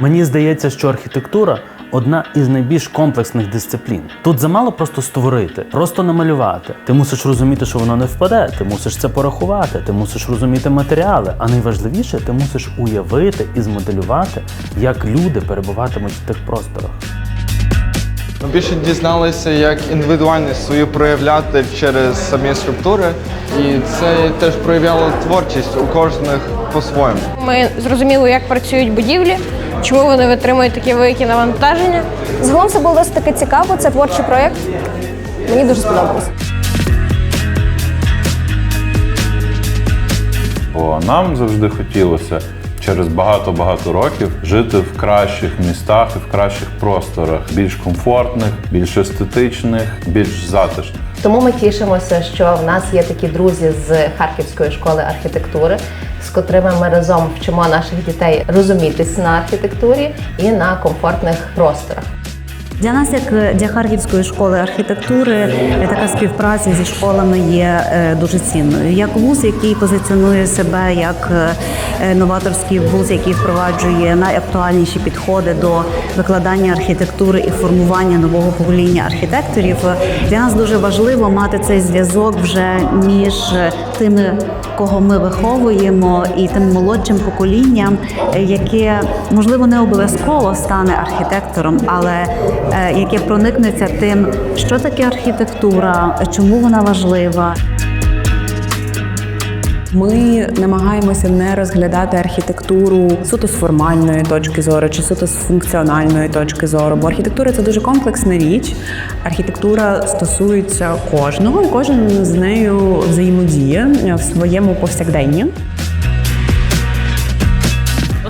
Мені здається, що архітектура одна із найбільш комплексних дисциплін. Тут замало просто створити, просто намалювати. Ти мусиш розуміти, що воно не впаде, ти мусиш це порахувати, ти мусиш розуміти матеріали. А найважливіше, ти мусиш уявити і змоделювати, як люди перебуватимуть в тих просторах. Ми більше дізналися, як індивідуальність свою проявляти через самі структури, і це теж проявляло творчість у кожних по-своєму. Ми зрозуміли, як працюють будівлі, чому вони витримують такі великі навантаження. Загалом це було досить таки цікаво. Це творчий проєкт. Мені дуже сподобалось. Бо нам завжди хотілося через багато-багато років жити в кращих містах і в кращих просторах, більш комфортних, більш естетичних, більш затишних. Тому ми тішимося, що в нас є такі друзі з Харківської школи архітектури, з котрими ми разом вчимо наших дітей розумітись на архітектурі і на комфортних просторах. Для нас, як для Харківської школи архітектури, е, така співпраця зі школами є е, дуже цінною. Як вуз, який позиціонує себе як е, новаторський вуз, який впроваджує найактуальніші підходи до викладання архітектури і формування нового покоління архітекторів, для нас дуже важливо мати цей зв'язок вже між тими, кого ми виховуємо, і тим молодшим поколінням, е, яке можливо не обов'язково стане архітектором, але е, яке проникнеться тим, що таке архітектура, чому вона важлива. Ми намагаємося не розглядати архітектуру суто з формальної точки зору чи суто з функціональної точки зору. Бо архітектура це дуже комплексна річ. Архітектура стосується кожного, і кожен з нею взаємодіє в своєму повсякденні.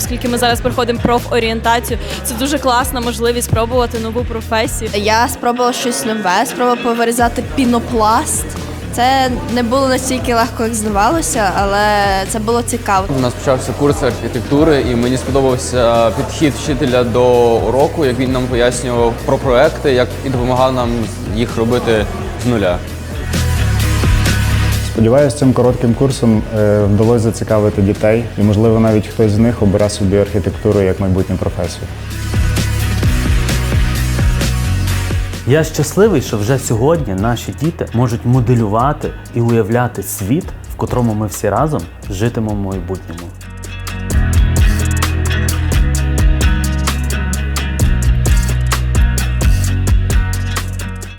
Оскільки ми зараз проходимо профорієнтацію, це дуже класна можливість спробувати нову професію. Я спробувала щось нове, спробувала повирізати пінопласт. Це не було настільки легко, як здавалося, але це було цікаво. У нас почався курс архітектури, і мені сподобався підхід вчителя до уроку, як він нам пояснював про проекти, як і допомагав нам їх робити з нуля. Сподіваюся, цим коротким курсом е, вдалося зацікавити дітей, і, можливо, навіть хтось з них обере собі архітектуру як майбутню професію. Я щасливий, що вже сьогодні наші діти можуть моделювати і уявляти світ, в котрому ми всі разом житимемо в майбутньому.